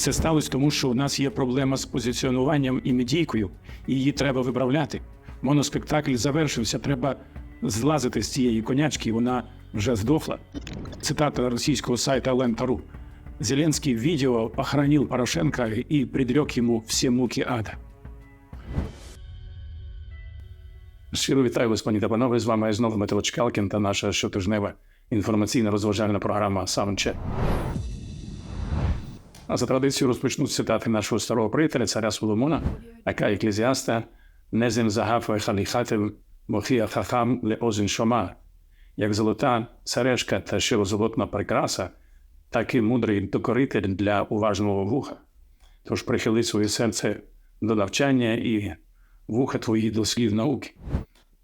Це сталося тому, що у нас є проблема з позиціонуванням і медійкою, і її треба виправляти. Моноспектакль завершився, треба злазити з цієї конячки, вона вже здохла. Цитата російського сайта Лента.ру. Зеленский в видео похоронил Порошенко и предрек ему все муки ада. Щиро вітаю вас, пані та панове. З вами знову Дмитро Чкалкін та наша щотижнева інформаційна розважальна програма Саундчек. А за традицією розпочну цитати нашого старого приятеля, царя Соломона, яка еклезіаста Незем загав халіхатим мохія хахам ле шома. Як золота сережка та щирозолотна прикраса, так і мудрий докоритель для уважного вуха. Тож прихили своє серце до навчання і вуха твої до слів науки.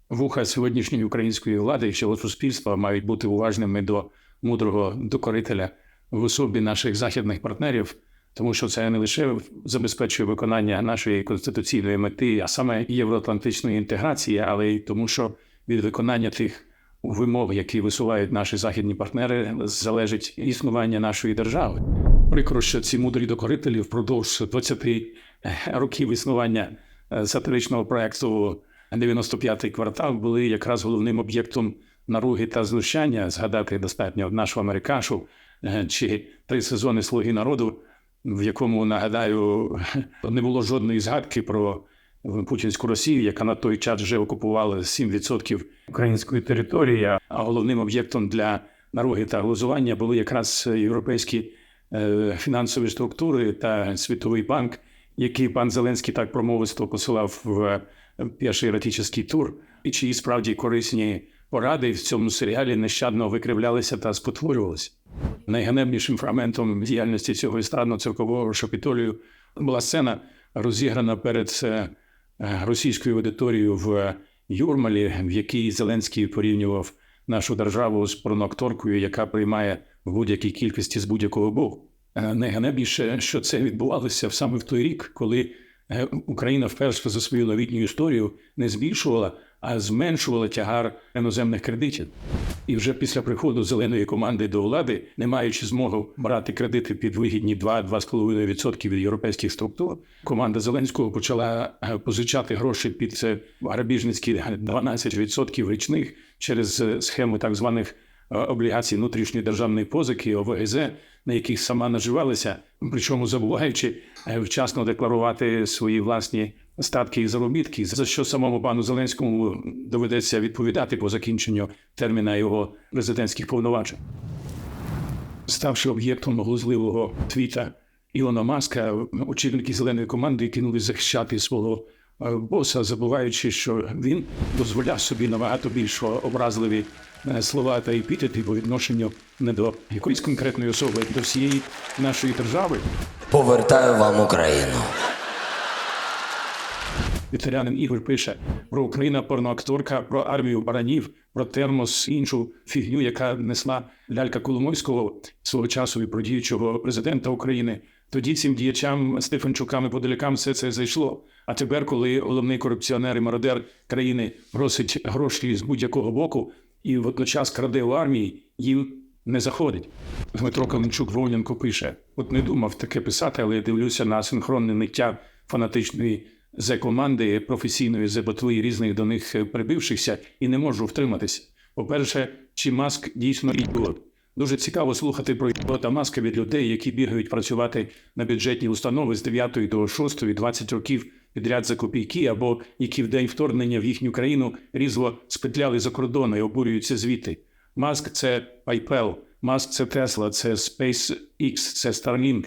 Вуха сьогоднішньої української влади і всього суспільства мають бути уважними до мудрого докорителя в особі наших західних партнерів, тому що це не лише забезпечує виконання нашої конституційної мети, а саме євроатлантичної інтеграції, але й тому, що від виконання тих вимог, які висувають наші західні партнери, залежить існування нашої держави. Прикро, що ці мудрі докорителі впродовж 20 років існування е, сатиричного проекту 95-й квартал були якраз головним об'єктом наруги та знущання. Згадати достатньо нашу Америкашу чи три сезони Слуги народу, в якому нагадаю не було жодної згадки про путінську Росію, яка на той час вже окупувала 7% української території. А головним об'єктом для наруги та глузування були якраз європейські е, фінансові структури та Світовий банк, який пан Зеленський так промовисто посилав в перший еротичний тур, і чиї справді корисні поради в цьому серіалі нещадно викривлялися та спотворювалися. Найганебнішим фрагментом діяльності цього естрадно-циркового шапітолію була сцена, розіграна перед е, російською аудиторією в Юрмалі, в якій Зеленський порівнював нашу державу з порноакторкою, яка приймає в будь-якій кількості з будь-якого боку. Е, Найганебніше, що це відбувалося саме в той рік, коли е, Україна вперше за свою новітню історію не збільшувала, а зменшувала тягар іноземних кредитів. І вже після приходу зеленої команди до влади, не маючи змоги брати кредити під вигідні 2-2,5% від європейських структур, команда Зеленського почала е, позичати гроші під е, грабіжницькі 12% річних через е, схеми так званих облігацій внутрішньої державної позики ОВГЗ, на яких сама наживалася, причому забуваючи е, вчасно декларувати свої власні статки і заробітки, за що самому пану Зеленському доведеться відповідати по закінченню терміна його президентських повноважень. Ставши об'єктом глузливого твіта Ілона Маска, очільники зеленої команди кинули захищати свого е, боса, забуваючи, що він дозволяв собі набагато більш образливі слова та епітети по відношенню не до якоїсь конкретної особи, а до всієї нашої держави. Повертаю вам Україну. Вітерянин Ігор пише про Україна порноакторка, про армію баранів, про термос, іншу фігню, яка несла лялька Коломойського свого часу і про діючого президента України. Тоді цим діячам Стефанчукам і Подолякам все це зайшло. А тепер, коли головний корупціонер і мародер країни просить гроші з будь-якого боку і водночас краде у армії, їм не заходить. Дмитро Каленчук Вовненко пише: от не думав таке писати, але я дивлюся на синхронне ниття фанатичної зе команди професійної зе різних до них е, прибившихся, і не можу втриматися. По-перше, чи маск дійсно ідіот? Дуже цікаво слухати про ідіота маска від людей, які бігають працювати на бюджетні установи з 9 до 6, 20 років підряд за копійки, або які в день вторгнення в їхню країну різво спетляли за кордон і обурюються звідти. Маск це PayPal, Маск це Tesla, це SpaceX, це Starlink.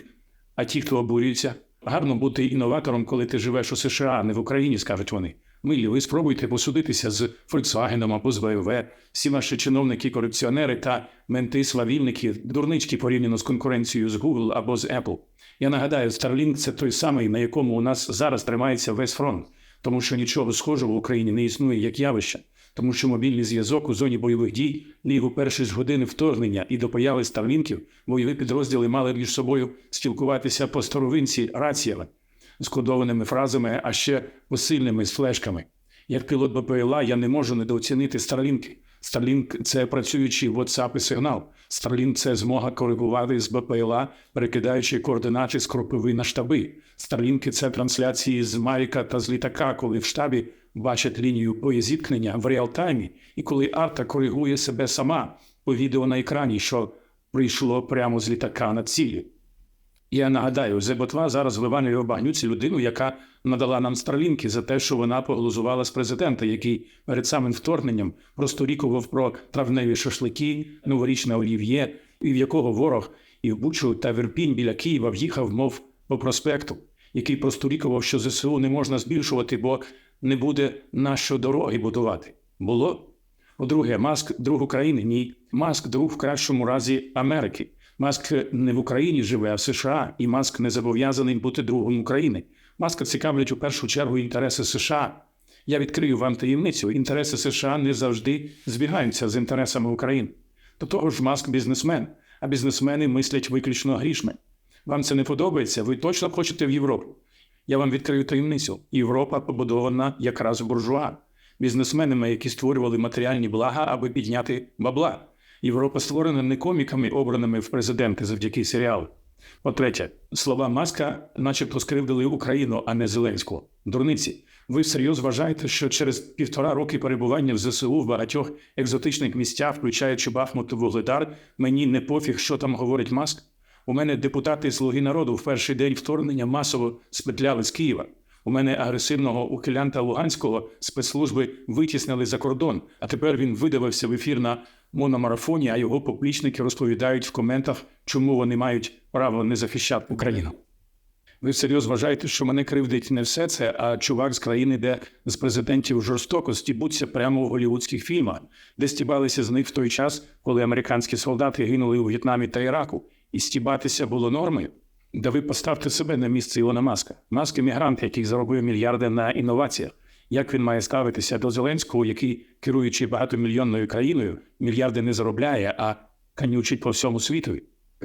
А ті, хто обурюється, гарно бути інноватором, коли ти живеш у США, а не в Україні, скажуть вони. Милі, ви спробуйте посудитися з Volkswagen або з BMW. Всі ваші чиновники, корупціонери та менти свавільники, дурнички порівняно з конкуренцією з Google або з Apple. Я нагадаю, Starlink – це той самий, на якому у нас зараз тримається весь фронт, тому що нічого схожого в Україні не існує як явище. Тому що мобільний зв'язок у зоні бойових дій ліг у перші ж години вторгнення і до появи старлінків бойові підрозділи мали між собою спілкуватися по старовинці раціями, з фразами, а ще посильними з флешками. Як пілот БПЛА я не можу недооцінити старлінки. Starlink – це працюючий WhatsApp і сигнал. Starlink – це змога коригувати з БПЛА, перекидаючи координати з кропиви на штаби. Starlink – це трансляції з Маріка та з літака, коли в штабі бачать лінію боєзіткнення в реалтаймі, і коли арта коригує себе сама по відео на екрані, що прийшло прямо з літака на цілі. Я нагадаю, Зеботва зараз вивалює в багнюці людину, яка надала нам старлінки за те, що вона поглузувала з президента, який перед самим вторгненням просторікував про травневі шашлики, новорічне олів'є, і в якого ворог і в Бучу та Верпінь біля Києва в'їхав, мов по проспекту, який просторікував, що ЗСУ не можна збільшувати, бо не буде на що дороги будувати. Було? По-друге, Маск друг України? Ні. Маск друг в кращому разі Америки. Маск не в Україні живе, а в США, і Маск не зобов'язаний бути другом України. Маска цікавлять у першу чергу інтереси США. Я відкрию вам таємницю. Інтереси США не завжди збігаються з інтересами України. До того ж, Маск бізнесмен, а бізнесмени мислять виключно грішми. Вам це не подобається? Ви точно хочете в Європу? Я вам відкрию таємницю. Європа побудована якраз буржуа, бізнесменами, які створювали матеріальні блага, аби підняти бабла. Європа створена не коміками, обраними в президенти завдяки серіалу. По-третє, слова Маска, начебто, скривдили Україну, а не Зеленського. Дурниці, ви всерйоз вважаєте, що через півтора роки перебування в ЗСУ в багатьох екзотичних місцях, включаючи Бахмут і Вугледар, мені не пофіг, що там говорить Маск? У мене депутати Слуги народу в перший день вторгнення масово спетляли з Києва. У мене агресивного ухилянта Луганського спецслужби витіснили за кордон, а тепер він видавився в ефір на мономарафоні, а його поплічники розповідають в коментах, чому вони мають право не захищати Україну. Ви всерйоз вважаєте, що мене кривдить не все це, а чувак з країни, де з президентів жорстоко стібуться прямо у голівудських фільмах, де стібалися з них в той час, коли американські солдати гинули у В'єтнамі та Іраку, і стібатися було нормою. Да ви поставте себе на місце Ілона Маска. Маск – емігрант, який заробив мільярди на інноваціях. Як він має ставитися до Зеленського, який, керуючи багатомільйонною країною, мільярди не заробляє, а канючить по всьому світу?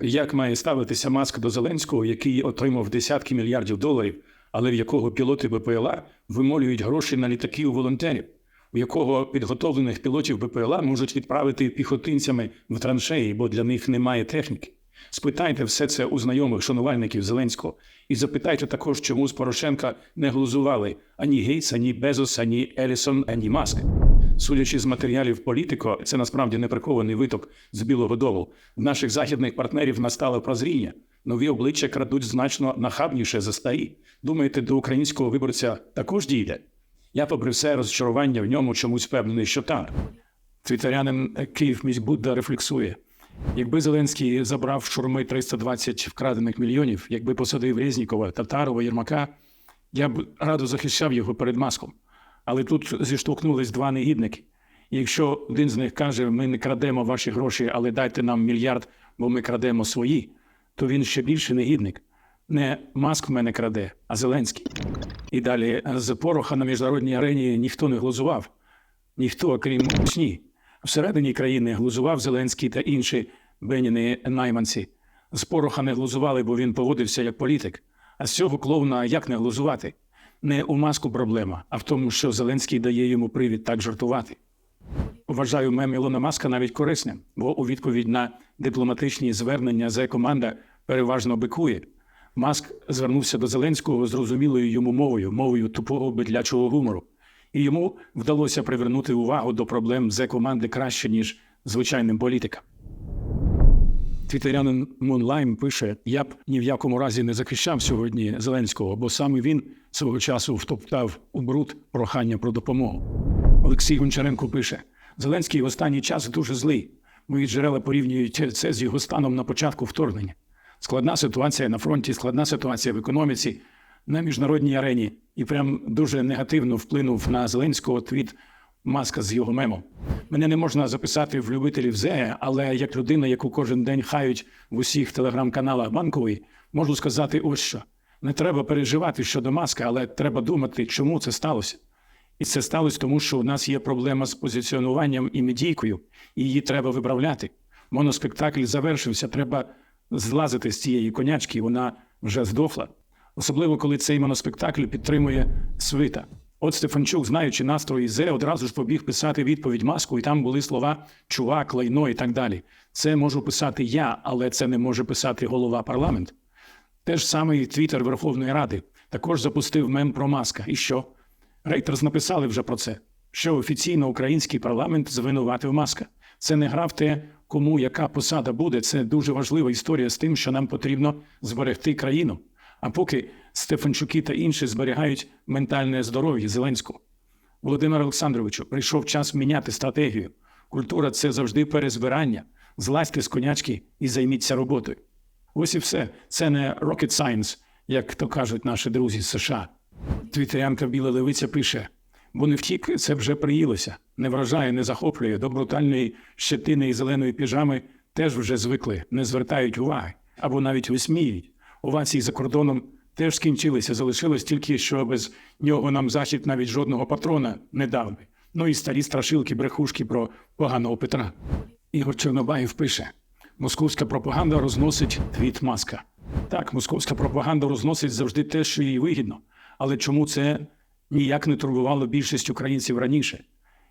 Як має ставитися Маск до Зеленського, який отримав десятки мільярдів доларів, але в якого пілоти БПЛА вимолюють гроші на літаки у волонтерів, у якого підготовлених пілотів БПЛА можуть відправити піхотинцями в траншеї, бо для них немає техніки? Спитайте все це у знайомих шанувальників Зеленського і запитайте також, чому з Порошенка не глузували ані Гейтс, ані Безос, ані Елісон, ані Маск. Судячи з матеріалів політико, це насправді не прихований виток з Білого Дому. В наших західних партнерів настало прозріння. Нові обличчя крадуть значно нахабніше за старі. Думаєте, до українського виборця також дійде? Я, попри все розчарування в ньому, чомусь впевнений, що так. Твітерянин Київ Будда рефлексує. Якби Зеленський забрав шурми 320 вкрадених мільйонів, якби посадив Резнікова, Татарова, Єрмака, я б радо захищав його перед маском. Але тут зіштовхнулись два негідники. І якщо один з них каже, ми не крадемо ваші гроші, але дайте нам мільярд, бо ми крадемо свої, то він ще більше негідник. Не маск в мене краде, а Зеленський. І далі з пороха на міжнародній арені ніхто не глузував, ніхто, крім Русні. Всередині країни глузував Зеленський та інші Беніни найманці. З пороха не глузували, бо він поводився як політик. А з цього клоуна як не глузувати? Не у маску проблема, а в тому, що Зеленський дає йому привід так жартувати. Вважаю мем Ілона Маска навіть корисним, бо у відповідь на дипломатичні звернення за команда переважно бикує. Маск звернувся до Зеленського зрозумілою йому мовою, мовою тупого бедлячого гумору. І йому вдалося привернути увагу до проблем зе команди краще, ніж звичайним політикам. Твітерянин Мунлайм пише: я б ні в якому разі не захищав сьогодні Зеленського, бо саме він свого часу втоптав у бруд прохання про допомогу. Олексій Гончаренко пише: Зеленський в останній час дуже злий. Мої джерела порівнюють це з його станом на початку вторгнення. Складна ситуація на фронті, складна ситуація в економіці, на міжнародній арені, і прям дуже негативно вплинув на Зеленського твіт маска з його мемом. Мене не можна записати в любителів ЗЕ, але як людина, яку кожен день хають в усіх телеграм-каналах банкової, можу сказати ось що. Не треба переживати щодо маска, але треба думати, чому це сталося. І це сталося тому, що у нас є проблема з позиціонуванням і медійкою, і її треба виправляти. Моноспектакль завершився, треба злазити з цієї конячки, вона вже здохла. Особливо, коли цей моноспектакль підтримує свита. От Стефанчук, знаючи настрої Зе, одразу ж побіг писати відповідь маску, і там були слова чувак, лайно і так далі. Це можу писати я, але це не може писати голова парламенту. Те ж саме і Твіттер Верховної Ради також запустив мем про маска. І що? Рейтерс написали вже про це, що офіційно український парламент звинуватив маска. Це не гра в те, кому яка посада буде. Це дуже важлива історія з тим, що нам потрібно зберегти країну. А поки Стефанчуки та інші зберігають ментальне здоров'я Зеленського. Володимир Олександровичу, прийшов час міняти стратегію. Культура це завжди перезбирання. Злазьте з конячки і займіться роботою. Ось і все. Це не rocket science, як то кажуть наші друзі з США. Твітерянка Біла Левиця пише: бо не втік, це вже приїлося. Не вражає, не захоплює. До брутальної щетини і зеленої піжами теж вже звикли, не звертають уваги або навіть висміють. Овації за кордоном теж скінчилися. Залишилось тільки, що без нього нам захід навіть жодного патрона не дав би. Ну і старі страшилки, брехушки про поганого Петра. Ігор Чорнобаєв пише: Московська пропаганда розносить твіт маска. Так, московська пропаганда розносить завжди те, що їй вигідно. Але чому це ніяк не турбувало більшість українців раніше?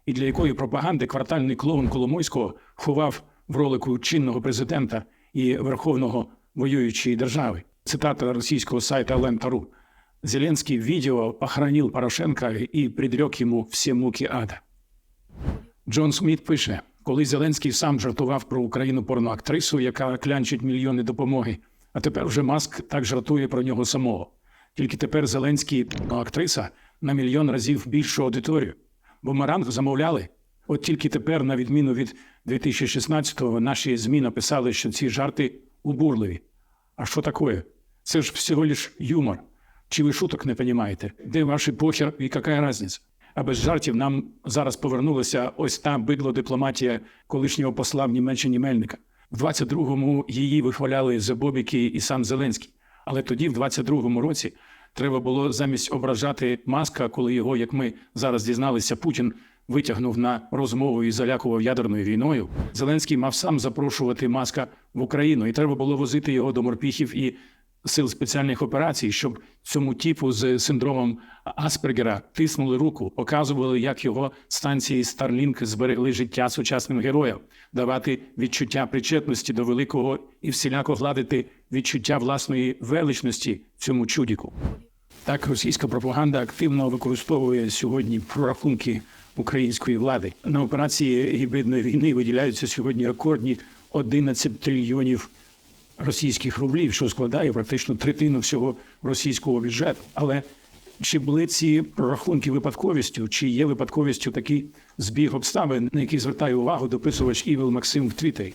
І для якої пропаганди квартальний клоун Коломойського ховав в ролику чинного президента і верховного воюючої держави? Цитата російського сайта Лента.ру. Зеленский в видео похоронил Порошенка и предрек ему все муки ада. Джон Сміт пише: коли Зеленський сам жартував про Україну порноактрису, яка клянчить мільйони допомоги, а тепер вже Маск так жартує про нього самого. Тільки тепер Зеленський актриса на мільйон разів більшу аудиторію. Бумеранг замовляли. От тільки тепер, на відміну від 2016-го, наші ЗМІ написали, що ці жарти убурливі. А що таке? Це ж всього лиш юмор. Чи ви шуток не розумієте? Де ваш похер і яка різниця? А без жартів нам зараз повернулася ось та бидло дипломатія колишнього посла в Німеччині Мельника. В 22-му її вихваляли Забобіки і сам Зеленський. Але тоді, в 22-му році, треба було замість ображати маска, коли його, як ми зараз дізналися, Путін витягнув на розмову і залякував ядерною війною. Зеленський мав сам запрошувати маска в Україну, і треба було возити його до морпіхів і сил спеціальних операцій, щоб цьому типу з синдромом Аспергера тиснули руку, показували, як його станції Starlink зберегли життя сучасним героям, давати відчуття причетності до великого і всіляко гладити відчуття власної величності цьому чудіку. Так, російська пропаганда активно використовує сьогодні прорахунки української влади. На операції гібридної війни виділяються сьогодні рекордні 11 трильйонів російських рублів, що складає практично третину всього російського бюджету. Але чи були ці прорахунки випадковістю, чи є випадковістю такий збіг обставин, на який звертає увагу дописувач Івел Максим в Твіттері?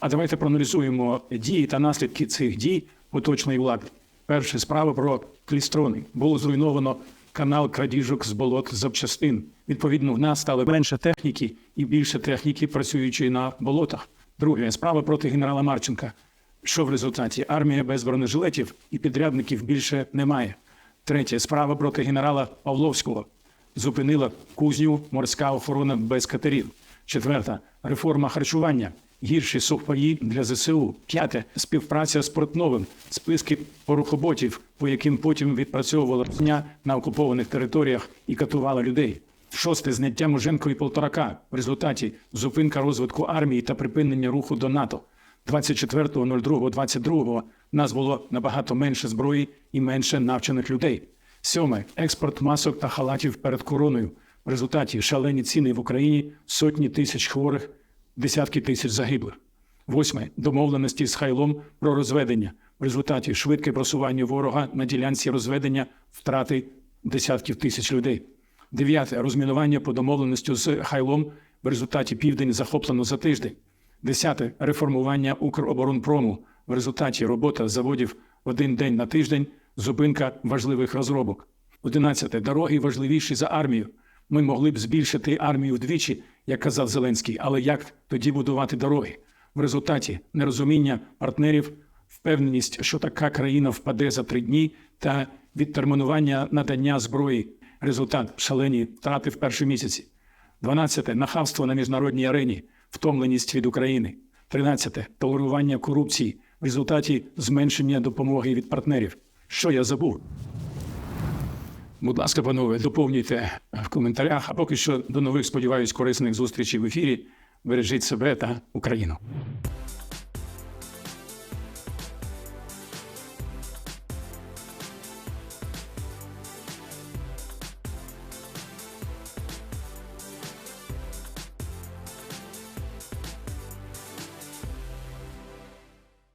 А давайте проаналізуємо дії та наслідки цих дій поточної влади. Перше справа про клістрони. Було зруйновано канал крадіжок з болот запчастин. Відповідно, в нас стало менше техніки і більше техніки, працюючої на болотах. Друге справа проти генерала Марченка. Що в результаті? Армія без бронежилетів і підрядників більше немає. Третє справа проти генерала Павловського. Зупинила кузню морська охорона без катерів. Четверта реформа харчування. Гірші сухпаї для ЗСУ. П'яте співпраця з Портновим. Списки порухоботів, по яким потім відпрацьовувала дня на окупованих територіях і катувала людей. Шосте зняття Муженко і Полторака. В результаті зупинка розвитку армії та припинення руху до НАТО. 24.02.22 нас було набагато менше зброї і менше навчених людей. Сьоме експорт масок та халатів перед короною. В результаті шалені ціни в Україні, сотні тисяч хворих, десятки тисяч загиблих. Восьме домовленості з Хайлом про розведення. В результаті швидке просування ворога на ділянці розведення втрати десятків тисяч людей. Дев'яте розмінування по домовленості з Хайлом. В результаті південь захоплено за тиждень. Десяте реформування Укроборонпрому. В результаті робота заводів один день на тиждень, зупинка важливих розробок. Одинадцяте дороги важливіші за армію. Ми могли б збільшити армію вдвічі, як казав Зеленський, але як тоді будувати дороги? В результаті нерозуміння партнерів, впевненість, що така країна впаде за три дні, та відтермінування надання зброї. Результат шалені втрати в перші місяці. 12. Нахавство на міжнародній арені, втомленість від України. 13. Толерування корупції в результаті зменшення допомоги від партнерів. Що я забув? Будь ласка, панове, доповнюйте в коментарях. А поки що до нових, сподіваюсь, корисних зустрічей в ефірі. Бережіть себе та Україну.